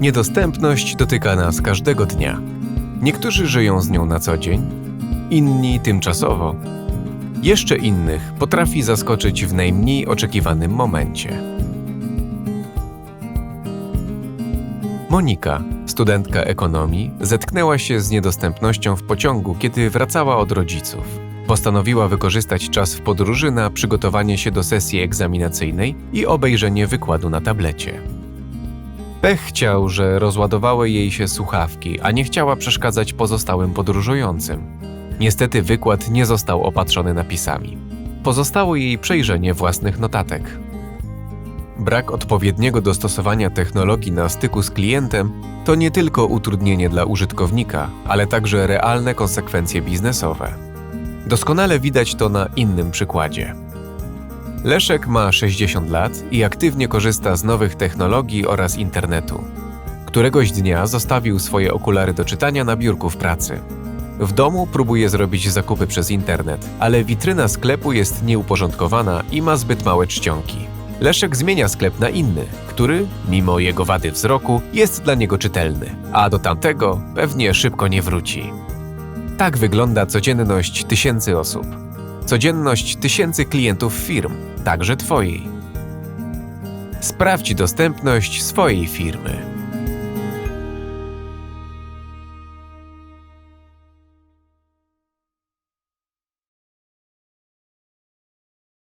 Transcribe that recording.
Niedostępność dotyka nas każdego dnia. Niektórzy żyją z nią na co dzień, inni tymczasowo. Jeszcze innych potrafi zaskoczyć w najmniej oczekiwanym momencie. Monika, studentka ekonomii, zetknęła się z niedostępnością w pociągu, kiedy wracała od rodziców. Postanowiła wykorzystać czas w podróży na przygotowanie się do sesji egzaminacyjnej i obejrzenie wykładu na tablecie. Pech chciał, że rozładowały jej się słuchawki, a nie chciała przeszkadzać pozostałym podróżującym. Niestety wykład nie został opatrzony napisami. Pozostało jej przejrzenie własnych notatek. Brak odpowiedniego dostosowania technologii na styku z klientem to nie tylko utrudnienie dla użytkownika, ale także realne konsekwencje biznesowe. Doskonale widać to na innym przykładzie. Leszek ma 60 lat i aktywnie korzysta z nowych technologii oraz internetu. Któregoś dnia zostawił swoje okulary do czytania na biurku w pracy. W domu próbuje zrobić zakupy przez internet, ale witryna sklepu jest nieuporządkowana i ma zbyt małe czcionki. Leszek zmienia sklep na inny, który, mimo jego wady wzroku, jest dla niego czytelny, a do tamtego pewnie szybko nie wróci. Tak wygląda codzienność tysięcy osób. Codzienność tysięcy klientów firm, także Twojej. Sprawdź dostępność swojej firmy.